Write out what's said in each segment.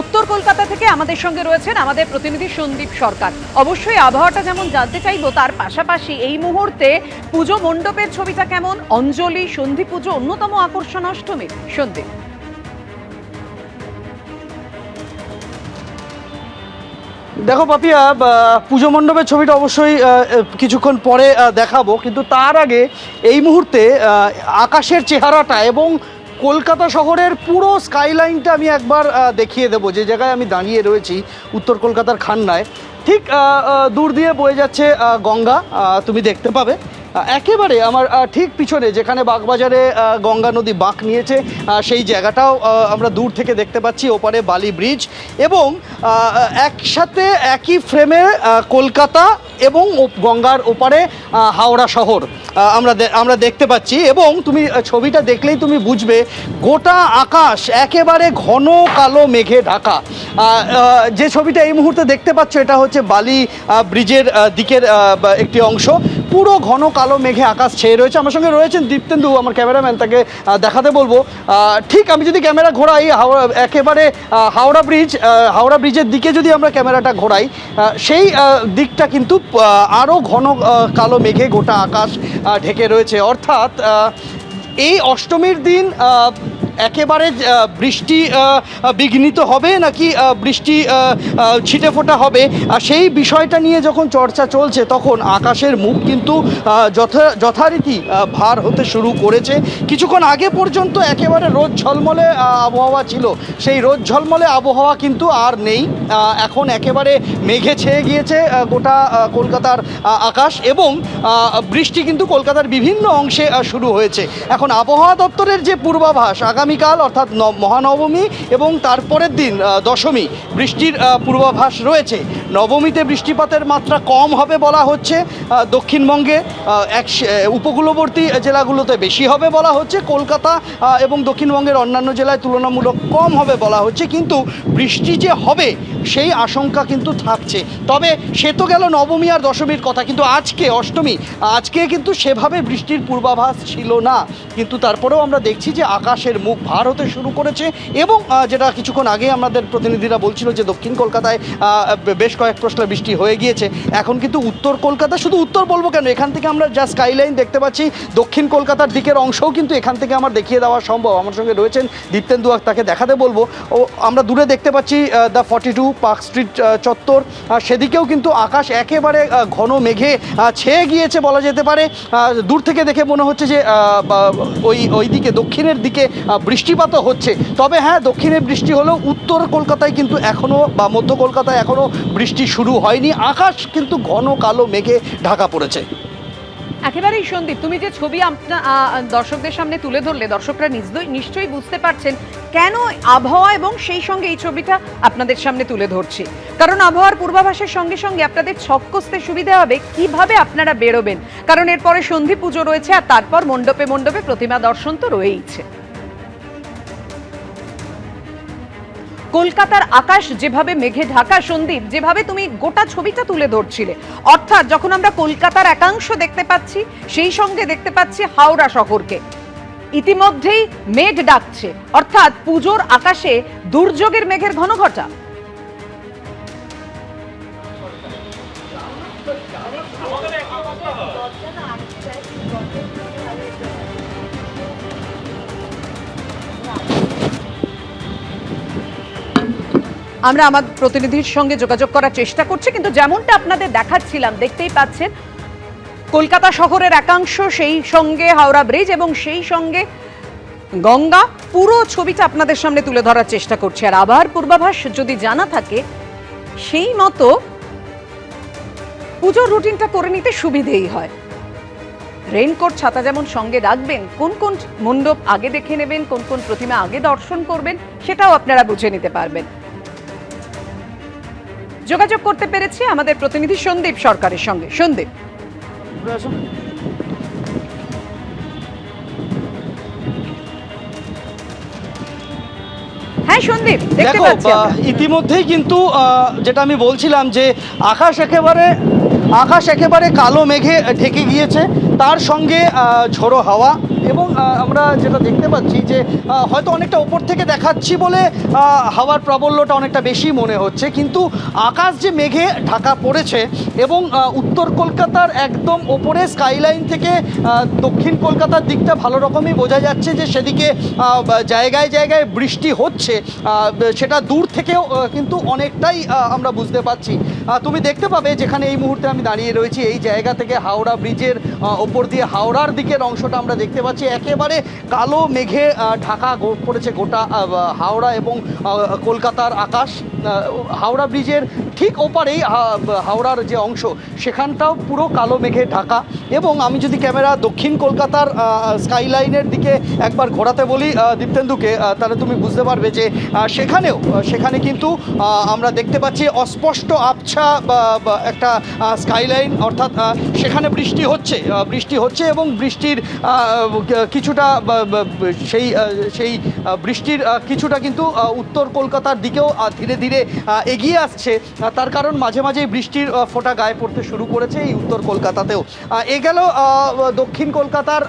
উত্তর কলকাতা থেকে আমাদের সঙ্গে রয়েছেন আমাদের প্রতিনিধি সন্দীপ সরকার। অবশ্যই আবহাওয়াটা যেমন জানতে চাইব, তার পাশাপাশি এই মুহূর্তে পুজো মণ্ডপের ছবিটা কেমন? অঞ্জলি, সন্ধি পুজো অন্যতম আকর্ষণ অষ্টমী। সন্দীপ। দেখো পাপিয়া পুজো মণ্ডপের ছবিটা অবশ্যই কিছুক্ষণ পরে দেখাবো। কিন্তু তার আগে এই মুহূর্তে আকাশের চেহারাটা এবং কলকাতা শহরের পুরো স্কাইলাইনটা আমি একবার দেখিয়ে দেবো। যে জায়গায় আমি দাঁড়িয়ে রয়েছি, উত্তর কলকাতার খান্নায়, ঠিক দূর দিয়ে বয়ে যাচ্ছে গঙ্গা তুমি দেখতে পাবে। একেবারে আমার ঠিক পিছনে যেখানে বাগবাজারে গঙ্গা নদী বাঁক নিয়েছে সেই জায়গাটাও আমরা দূর থেকে দেখতে পাচ্ছি, ওপারে বালি ব্রিজ এবং একসাথে একই ফ্রেমে কলকাতা এবং গঙ্গার ওপারে হাওড়া শহর আমরা আমরা দেখতে পাচ্ছি এবং তুমি ছবিটা দেখলেই তুমি বুঝবে, গোটা আকাশ একেবারে ঘন কালো মেঘে ঢাকা। যে ছবিটা এই মুহূর্তে দেখতে পাচ্ছ, এটা হচ্ছে বালি ব্রিজের দিকের একটি অংশ। পুরো ঘন কালো মেঘে আকাশ ছেয়ে রয়েছে। আমার সঙ্গে রয়েছেন দীপ্তেন্দু আমার ক্যামেরাম্যান, তাকে দেখাতে বলব। ঠিক আমি যদি ক্যামেরা ঘোরাই, হাওড়া, একেবারে হাওড়া ব্রিজ হাওড়া ব্রিজের দিকে যদি আমরা ক্যামেরাটা ঘোরাই সেই দিকটা কিন্তু আরও ঘন কালো মেঘে গোটা আকাশ ঢেকে রয়েছে। অর্থাৎ এই অষ্টমীর দিন একেবারে বৃষ্টি বিঘ্নিত হবে নাকি বৃষ্টি ছিটে ফোটা হবে? সেই বিষয়টা নিয়ে যখন চর্চা চলছে, তখন আকাশের মুখ কিন্তু যথা, যথারীতি ভার হতে শুরু করেছে। কিছুক্ষণ আগে পর্যন্ত একেবারে রোদ ঝলমলে আবহাওয়া ছিল। সেই রোদ ঝলমলে আবহাওয়া কিন্তু আর নেই। এখন একেবারে মেঘে ছেয়ে গিয়েছে গোটা কলকাতার আকাশ এবং বৃষ্টি কিন্তু কলকাতার বিভিন্ন অংশে শুরু হয়েছে। এখন আবহাওয়া দপ্তরের যে পূর্বাভাস আগামীকাল, অর্থাৎ মহানবমী এবং তারপরের দিন দশমী, বৃষ্টির পূর্বাভাস রয়েছে। নবমীতে বৃষ্টিপাতের মাত্রা কম হবে বলা হচ্ছে। দক্ষিণবঙ্গে এক উপকূলবর্তী জেলাগুলোতে বেশি হবে বলা হচ্ছে। কলকাতা এবং দক্ষিণবঙ্গের অন্যান্য জেলায় তুলনামূলক কম হবে বলা হচ্ছে। কিন্তু বৃষ্টি যে হবে সেই আশঙ্কা কিন্তু থাকছে। তবে সে তো গেল নবমী আর দশমীর কথা, কিন্তু আজকে অষ্টমী, আজকে কিন্তু সেভাবে বৃষ্টির পূর্বাভাস ছিল না। কিন্তু তারপরেও আমরা দেখছি যে আকাশের মুখ ভার হতে শুরু করেছে এবং যেটা কিছুক্ষণ আগে আমাদের প্রতিনিধিরা বলছিল যে দক্ষিণ কলকাতায় বেশ কয়েক প্রশ্ন বৃষ্টি হয়ে গিয়েছে। এখন কিন্তু উত্তর কলকাতা, শুধু উত্তর বলব কেন? এখান থেকে আমরা যা স্কাইলাইন দেখতে পাচ্ছি, দক্ষিণ কলকাতার দিকের অংশও কিন্তু এখান থেকে আমার দেখিয়ে দেওয়া সম্ভব। আমার সঙ্গে রয়েছেন দীপ্তেন্দু তাকে দেখাতে বলব। ও, আমরা দূরে দেখতে পাচ্ছি the forty two park street চত্বর। সেদিকেও কিন্তু আকাশ একেবারে ঘন মেঘে ছেয়ে গিয়েছে বলা যেতে পারে। দূর থেকে দেখে মনে হচ্ছে যে ওই ওই দিকে দক্ষিণের দিকে বৃষ্টিপাতও হচ্ছে। তবে হ্যাঁ দক্ষিণে বৃষ্টি হলেও উত্তর কলকাতায় কিন্তু এখনও বা মধ্য কলকাতায় এখনও বৃষ্টি শুরু হয়নি। আকাশ কিন্তু ঘন কালো মেঘে ঢাকা পড়েছে। একেবারেই সন্দীপ, তুমি যে ছবি আপনার দর্শকদের সামনে তুলে ধরলে, দর্শকরা নিশ্চয়ই বুঝতে পারছেন কেন আবহাওয়া এবং সেই সঙ্গে এই ছবিটা আপনাদের সামনে তুলে ধরছি। কারণ আবহাওয়ার পূর্বাভাসের সঙ্গে সঙ্গে আপনাদের ছক কষতে সুবিধা হবে কীভাবে আপনারা বেরোবেন। কারণ এরপরে সন্ধি পুজো রয়েছে আর তারপর মণ্ডপে মণ্ডপে প্রতিমা দর্শন তো রয়েইছে। কলকাতার আকাশ, যেভাবে মেঘে ঢাকা, সন্দীপ, যেভাবে তুমি গোটা ছবিটা তুলে ধরছিলে। অর্থাৎ যখন আমরা কলকাতার একাংশ দেখতে পাচ্ছি, সেই সঙ্গে দেখতে পাচ্ছি হাওড়া শহরকে। ইতিমধ্যেই মেঘ ডাকছে। অর্থাৎ পুজোর আকাশে দুর্যোগের মেঘের ঘন আমরা আমার প্রতিনিধির সঙ্গে যোগাযোগ করার চেষ্টা করছি, কিন্তু যেমনটা আপনাদের দেখাচ্ছিলাম, দেখতেই পাচ্ছেন, কলকাতা শহরের একাংশ সেই সঙ্গে হাওড়া ব্রিজ এবং সেই সঙ্গে গঙ্গা, পুরো ছবিটা আপনাদের সামনে তুলে ধরার চেষ্টা করছি। আর আবার পূর্বাভাস যদি জানা থাকে, সেই মতো পুজোর রুটিনটা করে নিতে সুবিধেই হয়। রেইনকোট ছাতা যেমন সঙ্গে রাখবেন, কোন কোন মণ্ডপ আগে দেখে নেবেন, কোন কোন প্রতিমা আগে দর্শন করবেন, সেটাও আপনারা বুঝে নিতে পারবেন। যোগাযোগ করতে পেরেছি আমাদের প্রতিনিধি সন্দীপ সরকারের সঙ্গে। সন্দীপ। হ্যাঁ সন্দীপ দেখো ইতিমধ্যেই কিন্তু যেটা আমি বলছিলাম যে আকাশ একেবারে আকাশ একেবারে কালো মেঘে ঢেকে গিয়েছে। তার সঙ্গে ঝোড়ো হাওয়া এবং আমরা যেটা দেখতে পাচ্ছি যে হয়তো অনেকটা ওপর থেকে দেখাচ্ছি বলে হাওয়ার প্রাবল্যটা অনেকটা বেশি মনে হচ্ছে। কিন্তু আকাশ যে মেঘে ঢাকা পড়েছে এবং উত্তর কলকাতার একদম ওপরে স্কাইলাইন থেকে দক্ষিণ কলকাতার দিকটা ভালো রকমই বোঝা যাচ্ছে যে সেদিকে জায়গায় জায়গায় বৃষ্টি হচ্ছে সেটা দূর থেকেও কিন্তু অনেকটাই আমরা বুঝতে পারছি। তুমি দেখতে পাবে যেখানে এই মুহূর্তে আমি দাঁড়িয়ে রয়েছি, এই জায়গা থেকে হাওড়া ব্রিজের ওপর দিয়ে হাওড়ার দিকের অংশটা আমরা দেখতে পাচ্ছি। একেবারে কালো মেঘে ঢাকা পড়েছে গোটা হাওড়া এবং কলকাতার আকাশ। হাওড়া ব্রিজের ঠিক ওপারেই হাওড়ার যে অংশ, সেখানটাও পুরো কালো মেঘে ঢাকা। এবং আমি যদি ক্যামেরা দক্ষিণ কলকাতার স্কাইলাইনের দিকে একবার ঘোরাতে বলি দীপ্তেন্দুকে তাহলে তুমি বুঝতে পারবে যে সেখানেও সেখানে কিন্তু আমরা দেখতে পাচ্ছি অস্পষ্ট আবছা একটা স্কাইলাইন। অর্থাৎ সেখানে বৃষ্টি হচ্ছে বৃষ্টি হচ্ছে এবং বৃষ্টির কিছুটা সেই সেই বৃষ্টির কিছুটা কিন্তু উত্তর কলকাতার দিকেও ধীরে ধীরে এগিয়ে আসছে। তার কারণ মাঝে মাঝেই বৃষ্টির ফোঁটা গায়ে পড়তে শুরু করেছে এই উত্তর কলকাতাতেও। এ গেল দক্ষিণ কলকাতার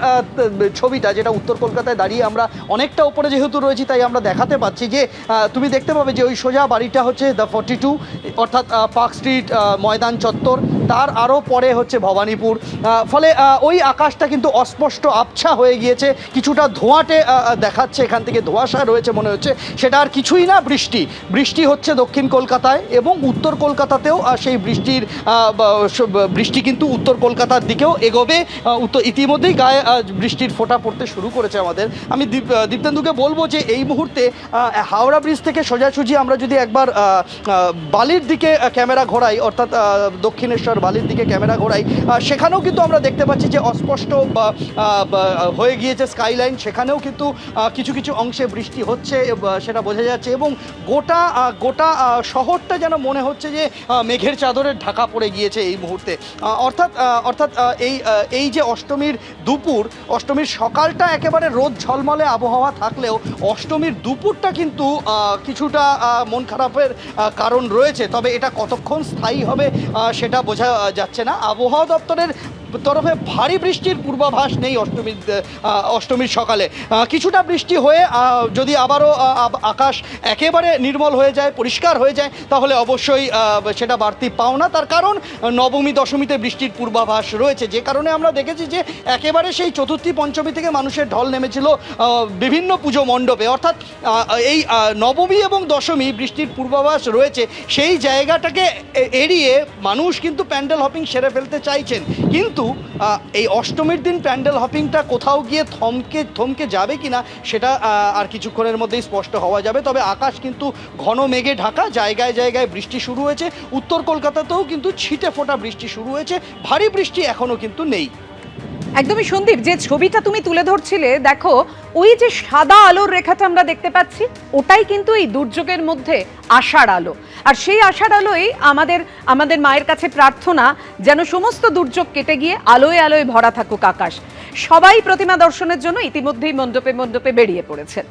ছবিটা, যেটা উত্তর কলকাতায় দাঁড়িয়ে আমরা অনেকটা উপরে যেহেতু রয়েছি, তাই আমরা দেখাতে পাচ্ছি যে তুমি দেখতে পাবে যে ওই সোজা বাড়িটা হচ্ছে দ্য ফর্টি টু অর্থাৎ পার্ক স্ট্রিট ময়দান চত্বর। তার আরও পরে হচ্ছে ভবানীপুর। ফলে ওই আকাশটা কিন্তু অস্পষ্ট আবছা হয়ে গিয়েছে। কিছুটা ধোঁয়াটে দেখাচ্ছে এখান থেকে ধোঁয়াশা রয়েছে মনে হচ্ছে। সেটা আর কিছুই না বৃষ্টি। বৃষ্টি হচ্ছে দক্ষিণ কলকাতায় এবং উত্তর কলকাতাতেও সেই বৃষ্টির বৃষ্টি কিন্তু উত্তর কলকাতার দিকেও এগোবে। উত্তর ইতিমধ্যেই গায়ে বৃষ্টির ফোঁটা পড়তে শুরু করেছে আমাদের। আমি দীপ্তেন্দুকে বলব যে এই মুহূর্তে হাওড়া ব্রিজ থেকে সোজাসুজি আমরা যদি একবার বালির দিকে ক্যামেরা ঘোরাই অর্থাৎ আহ, দক্ষিণেশ্বর বালির দিকে ক্যামেরা ঘোরাই। সেখানেও কিন্তু আমরা দেখতে পাচ্ছি যে অস্পষ্ট হয়ে গিয়েছে স্কাইলাইন সেখানেও কিন্তু কিছু কিছু অংশে বৃষ্টি হচ্ছে সেটা বোঝা যাচ্ছে এবং গোটা গোটা শহরটা যেন মনে হচ্ছে যে মেঘের চাদরের ঢাকা পড়ে গিয়েছে এই মুহূর্তে। অর্থাৎ অর্থাৎ এই এই যে অষ্টমীর দুপুর, অষ্টমীর সকালটা একেবারে রোদ ঝলমলে আবহাওয়া থাকলেও অষ্টমীর দুপুরটা কিন্তু কিছুটা মন খারাপের কারণ রয়েছে। তবে এটা কতক্ষণ স্থায়ী হবে সেটা বোঝা যাচ্ছে না। আবহাওয়া দপ্তরের তরফে ভারী বৃষ্টির পূর্বাভাস নেই অষ্টমীর অষ্টমীর সকালে। কিছুটা বৃষ্টি হয়ে যদি আবারও আকাশ একেবারে নির্মল হয়ে যায়, পরিষ্কার হয়ে যায়, তাহলে অবশ্যই সেটা বাড়তি পাওনা তার কারণ, নবমী, দশমীতে বৃষ্টির পূর্বাভাস রয়েছে। যে কারণে আমরা দেখেছি যে একেবারে সেই চতুর্থী, পঞ্চমী থেকে মানুষের ঢল নেমেছিল বিভিন্ন পুজো মণ্ডপে। অর্থাৎ এই নবমী এবং দশমী বৃষ্টির পূর্বাভাস রয়েছে। সেই জায়গাটাকে এড়িয়ে মানুষ কিন্তু প্যান্ডেল হপিং সেরে ফেলতে চাইছেন। কিন্তু আহ, এই অষ্টমীর দিন প্যান্ডেল হপিংটা কোথাও গিয়ে থমকে থমকে যাবে কি না সেটা আর কিছুক্ষণের মধ্যেই স্পষ্ট হওয়া যাবে। তবে আকাশ কিন্তু ঘন মেঘে ঢাকা জায়গায় জায়গায় বৃষ্টি শুরু হয়েছে। উত্তর কলকাতাতেও কিন্তু ছিটে ফোটা বৃষ্টি শুরু হয়েছে। ভারী বৃষ্টি এখনও কিন্তু নেই। একদমই সন্দীপ, যে ছবিটা তুমি তুলে ধরছিলে, দেখো, ওই যে সাদা আলোর রেখাটা আমরা দেখতে পাচ্ছি, ওটাই কিন্তু এই দুর্যোগের মধ্যে আশার আলো। আর সেই আশার আলোই আমাদের আমাদের মায়ের কাছে প্রার্থনা, যেন সমস্ত দুর্যোগ কেটে গিয়ে আলোয় আলোয় ভরা থাকুক আকাশ। সবাই প্রতিমা দর্শনের জন্য ইতিমধ্যেই মণ্ডপে মণ্ডপে বেরিয়ে পড়েছেন